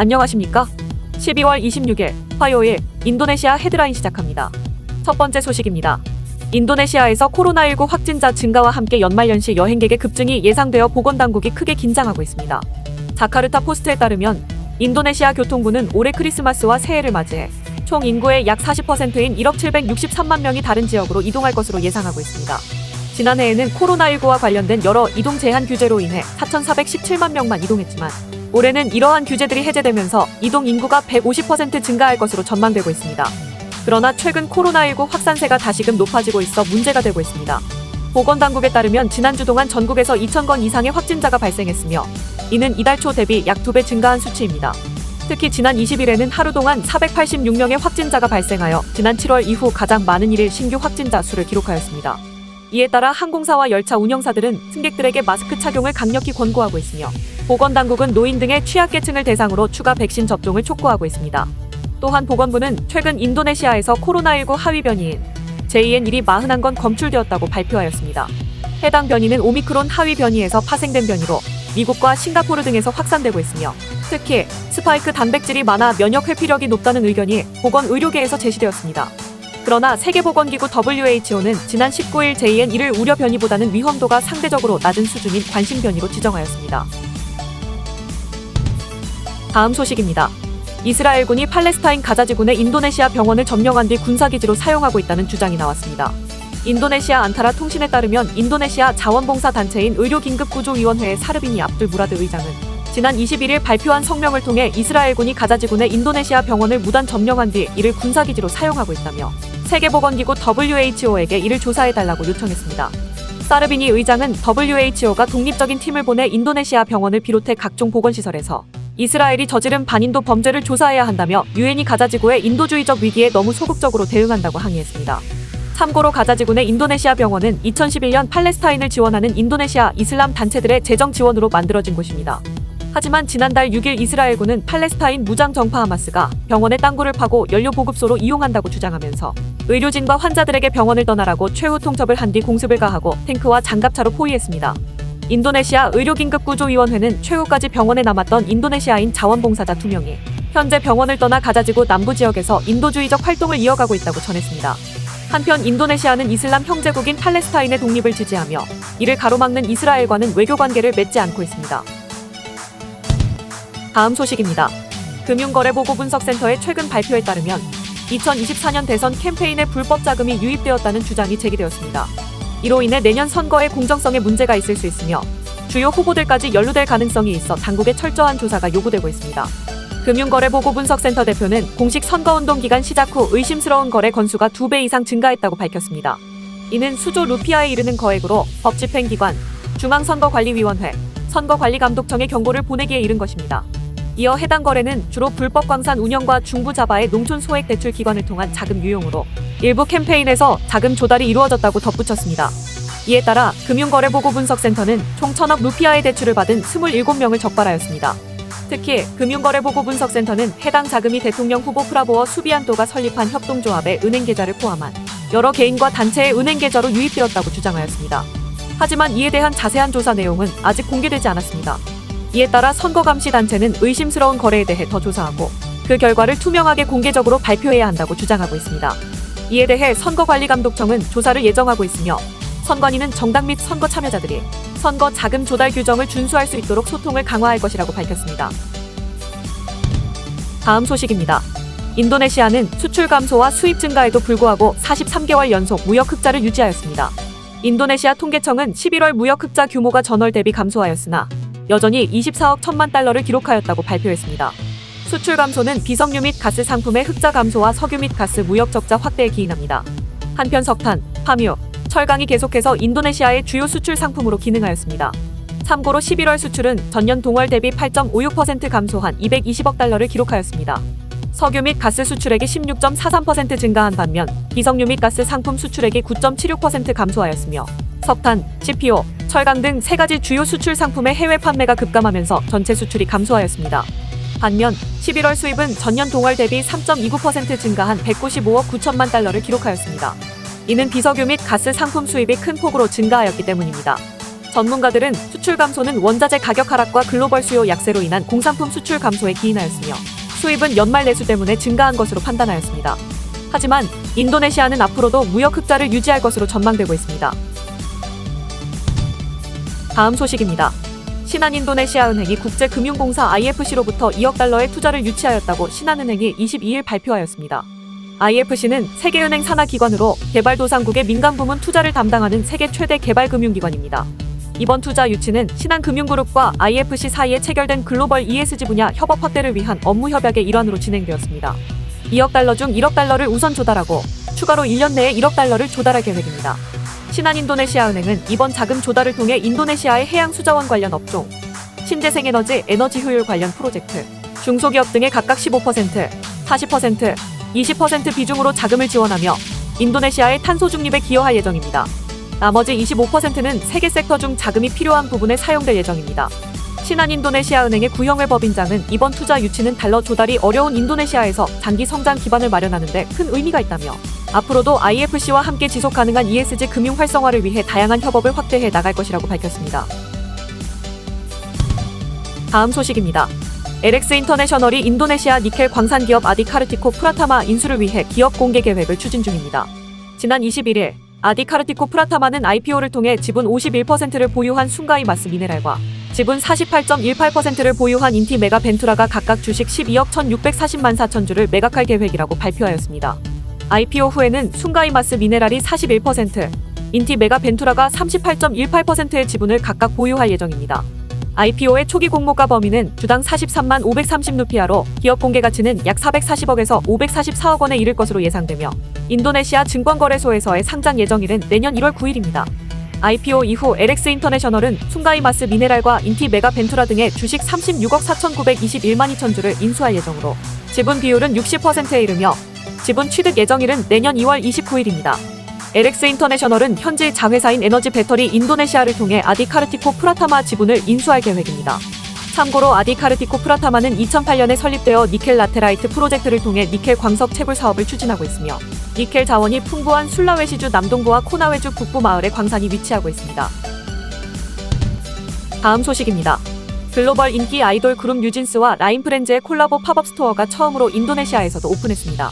안녕하십니까? 12월 26일 화요일 인도네시아 헤드라인 시작합니다. 첫 번째 소식입니다. 인도네시아에서 코로나19 확진자 증가와 함께 연말연시 여행객의 급증이 예상되어 보건당국이 크게 긴장하고 있습니다. 자카르타 포스트에 따르면 인도네시아 교통부는 올해 크리스마스와 새해를 맞이해 총 인구의 약 40%인 1억 763만 명이 다른 지역으로 이동할 것으로 예상하고 있습니다. 지난해에는 코로나19와 관련된 여러 이동 제한 규제로 인해 4,417만 명만 이동했지만 올해는 이러한 규제들이 해제되면서 이동 인구가 150% 증가할 것으로 전망되고 있습니다. 그러나 최근 코로나19 확산세가 다시금 높아지고 있어 문제가 되고 있습니다. 보건당국에 따르면 지난주 동안 전국에서 2,000건 이상의 확진자가 발생했으며 이는 이달 초 대비 약 2배 증가한 수치입니다. 특히 지난 20일에는 하루 동안 486명의 확진자가 발생하여 지난 7월 이후 가장 많은 일일 신규 확진자 수를 기록하였습니다. 이에 따라 항공사와 열차 운영사들은 승객들에게 마스크 착용을 강력히 권고하고 있으며 보건당국은 노인 등의 취약계층을 대상으로 추가 백신 접종을 촉구하고 있습니다. 또한 보건부는 최근 인도네시아에서 코로나19 하위 변이인 JN1이 41건 검출되었다고 발표하였습니다. 해당 변이는 오미크론 하위 변이에서 파생된 변이로 미국과 싱가포르 등에서 확산되고 있으며 특히 스파이크 단백질이 많아 면역 회피력이 높다는 의견이 보건 의료계에서 제시되었습니다. 그러나 세계보건기구 WHO는 지난 19일 JN1을 우려 변이보다는 위험도가 상대적으로 낮은 수준인 관심 변이로 지정하였습니다. 다음 소식입니다. 이스라엘군이 팔레스타인 가자지군의 인도네시아 병원을 점령한 뒤 군사기지로 사용하고 있다는 주장이 나왔습니다. 인도네시아 안타라 통신에 따르면 인도네시아 자원봉사 단체인 의료긴급구조위원회의 사르비니 압둘 무라드 의장은 지난 21일 발표한 성명을 통해 이스라엘군이 가자지군의 인도네시아 병원을 무단 점령한 뒤 이를 군사기지로 사용하고 있다며 세계보건기구 WHO에게 이를 조사해달라고 요청했습니다. 사르비니 의장은 WHO가 독립적인 팀을 보내 인도네시아 병원을 비롯해 각종 보건시설에서 이스라엘이 저지른 반인도 범죄를 조사해야 한다며 유엔이 가자지구의 인도주의적 위기에 너무 소극적으로 대응한다고 항의했습니다. 참고로 가자지군의 인도네시아 병원은 2011년 팔레스타인을 지원하는 인도네시아 이슬람 단체들의 재정 지원으로 만들어진 곳입니다. 하지만 지난달 6일 이스라엘군은 팔레스타인 무장 정파 하마스가 병원의 땅굴을 파고 연료 보급소로 이용한다고 주장하면서 의료진과 환자들에게 병원을 떠나라고 최후 통첩을 한 뒤 공습을 가하고 탱크와 장갑차로 포위했습니다. 인도네시아 의료긴급구조위원회는 최후까지 병원에 남았던 인도네시아인 자원봉사자 2명이 현재 병원을 떠나 가자지구 남부 지역에서 인도주의적 활동을 이어가고 있다고 전했습니다. 한편 인도네시아는 이슬람 형제국인 팔레스타인의 독립을 지지하며 이를 가로막는 이스라엘과는 외교 관계를 맺지 않고 있습니다. 다음 소식입니다. 금융거래보고분석센터의 최근 발표에 따르면 2024년 대선 캠페인에 불법 자금이 유입되었다는 주장이 제기되었습니다. 이로 인해 내년 선거의 공정성에 문제가 있을 수 있으며 주요 후보들까지 연루될 가능성이 있어 당국의 철저한 조사가 요구되고 있습니다. 금융거래보고분석센터 대표는 공식 선거운동 기간 시작 후 의심스러운 거래 건수가 2배 이상 증가했다고 밝혔습니다. 이는 수조 루피아에 이르는 거액으로 법집행기관, 중앙선거관리위원회, 선거관리감독청에 경고를 보내기에 이른 것입니다. 이어 해당 거래는 주로 불법 광산 운영과 중부 자바의 농촌 소액 대출 기관을 통한 자금 유용으로 일부 캠페인에서 자금 조달이 이루어졌다고 덧붙였습니다. 이에 따라 금융거래보고분석센터는 총 천억 루피아의 대출을 받은 27명을 적발하였습니다. 특히 금융거래보고분석센터는 해당 자금이 대통령 후보 프라보어 수비안토가 설립한 협동조합의 은행 계좌를 포함한 여러 개인과 단체의 은행 계좌로 유입되었다고 주장하였습니다. 하지만 이에 대한 자세한 조사 내용은 아직 공개되지 않았습니다. 이에 따라 선거감시단체는 의심스러운 거래에 대해 더 조사하고 그 결과를 투명하게 공개적으로 발표해야 한다고 주장하고 있습니다. 이에 대해 선거관리감독청은 조사를 예정하고 있으며 선관위는 정당 및 선거 참여자들이 선거 자금 조달 규정을 준수할 수 있도록 소통을 강화할 것이라고 밝혔습니다. 다음 소식입니다. 인도네시아는 수출 감소와 수입 증가에도 불구하고 43개월 연속 무역 흑자를 유지하였습니다. 인도네시아 통계청은 11월 무역 흑자 규모가 전월 대비 감소하였으나 여전히 24억 천만 달러를 기록하였다고 발표했습니다. 수출 감소는 비석유 및 가스 상품의 흑자 감소와 석유 및 가스 무역 적자 확대에 기인합니다. 한편 석탄, 파묘, 철강이 계속해서 인도네시아의 주요 수출 상품으로 기능하였습니다. 참고로 11월 수출은 전년 동월 대비 8.56% 감소한 220억 달러를 기록하였습니다. 석유 및 가스 수출액이 16.43% 증가한 반면 비석유 및 가스 상품 수출액이 9.76% 감소하였으며 석탄, CPO, 철강 등 세 가지 주요 수출 상품의 해외 판매가 급감하면서 전체 수출이 감소하였습니다. 반면 11월 수입은 전년 동월 대비 3.29% 증가한 195억 9천만 달러를 기록하였습니다. 이는 비석유 및 가스 상품 수입이 큰 폭으로 증가하였기 때문입니다. 전문가들은 수출 감소는 원자재 가격 하락과 글로벌 수요 약세로 인한 공산품 수출 감소에 기인하였으며 수입은 연말 내수 때문에 증가한 것으로 판단하였습니다. 하지만 인도네시아는 앞으로도 무역 흑자를 유지할 것으로 전망되고 있습니다. 다음 소식입니다. 신한 인도네시아 은행이 국제금융공사 IFC로부터 2억 달러의 투자를 유치하였다고 신한은행이 22일 발표하였습니다. IFC는 세계은행 산하 기관으로 개발도상국의 민간 부문 투자를 담당하는 세계 최대 개발 금융기관입니다. 이번 투자 유치는 신한금융그룹과 IFC 사이에 체결된 글로벌 ESG 분야 협업 확대를 위한 업무 협약의 일환으로 진행되었습니다. 2억 달러 중 1억 달러를 우선 조달하고 추가로 1년 내에 1억 달러를 조달할 계획입니다. 신한인도네시아은행은 이번 자금 조달을 통해 인도네시아의 해양 수자원 관련 업종, 신재생에너지, 에너지 효율 관련 프로젝트, 중소기업 등에 각각 15%, 40%, 20% 비중으로 자금을 지원하며 인도네시아의 탄소 중립에 기여할 예정입니다. 나머지 25%는 세계 섹터 중 자금이 필요한 부분에 사용될 예정입니다. 신한인도네시아은행의 구형을 법인장은 이번 투자 유치는 달러 조달이 어려운 인도네시아에서 장기 성장 기반을 마련하는 데 큰 의미가 있다며 앞으로도 IFC와 함께 지속 가능한 ESG 금융 활성화를 위해 다양한 협업을 확대해 나갈 것이라고 밝혔습니다. 다음 소식입니다. LX 인터내셔널이 인도네시아 니켈 광산 기업 아디카르티코 프라타마 인수를 위해 기업 공개 계획을 추진 중입니다. 지난 21일 아디카르티코 프라타마는 IPO를 통해 지분 51%를 보유한 순가이 마스 미네랄과 지분 48.18%를 보유한 인티 메가 벤투라가 각각 주식 12억 1,640만 4천 주를 매각할 계획이라고 발표하였습니다. IPO 후에는 순가이마스 미네랄이 41%, 인티 메가 벤투라가 38.18%의 지분을 각각 보유할 예정입니다. IPO의 초기 공모가 범위는 주당 43만 530루피아로 기업 공개 가치는 약 440억에서 544억 원에 이를 것으로 예상되며 인도네시아 증권거래소에서의 상장 예정일은 내년 1월 9일입니다. IPO 이후 LX 인터내셔널은 순가이마스 미네랄과 인티 메가 벤투라 등의 주식 36억 4,921만 2천 주를 인수할 예정으로 지분 비율은 60%에 이르며 지분 취득 예정일은 내년 2월 29일입니다. LX 인터내셔널은 현지 자회사인 에너지 배터리 인도네시아를 통해 아디카르티코 프라타마 지분을 인수할 계획입니다. 참고로 아디카르티코 프라타마는 2008년에 설립되어 니켈 라테라이트 프로젝트를 통해 니켈 광석 채굴 사업을 추진하고 있으며 니켈 자원이 풍부한 술라웨시주 남동부와 코나웨주 북부 마을에 광산이 위치하고 있습니다. 다음 소식입니다. 글로벌 인기 아이돌 그룹 뉴진스와 라인프렌즈의 콜라보 팝업 스토어가 처음으로 인도네시아에서도 오픈했습니다.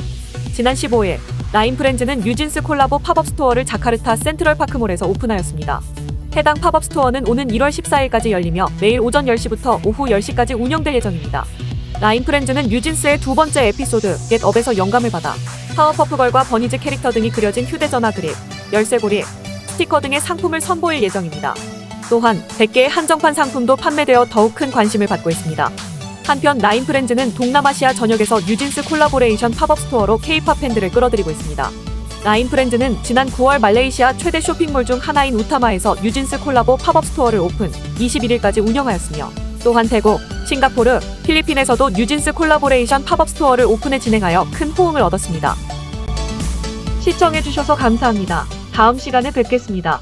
지난 15일 라인프렌즈는 뉴진스 콜라보 팝업 스토어를 자카르타 센트럴 파크몰에서 오픈하였습니다. 해당 팝업 스토어는 오는 1월 14일까지 열리며 매일 오전 10시부터 오후 10시까지 운영될 예정입니다. 라인프렌즈는 뉴진스의 두 번째 에피소드 겟업에서 영감을 받아 파워퍼프걸과 버니즈 캐릭터 등이 그려진 휴대전화 그립, 열쇠고리, 스티커 등의 상품을 선보일 예정입니다. 또한 100개의 한정판 상품도 판매되어 더욱 큰 관심을 받고 있습니다. 한편 라인프렌즈는 동남아시아 전역에서 뉴진스 콜라보레이션 팝업 스토어로 K-팝 팬들을 끌어들이고 있습니다. 라인프렌즈는 지난 9월 말레이시아 최대 쇼핑몰 중 하나인 우타마에서 뉴진스 콜라보 팝업 스토어를 오픈 21일까지 운영하였으며 또한 태국, 싱가포르, 필리핀에서도 뉴진스 콜라보레이션 팝업 스토어를 오픈해 진행하여 큰 호응을 얻었습니다. 시청해주셔서 감사합니다. 다음 시간에 뵙겠습니다.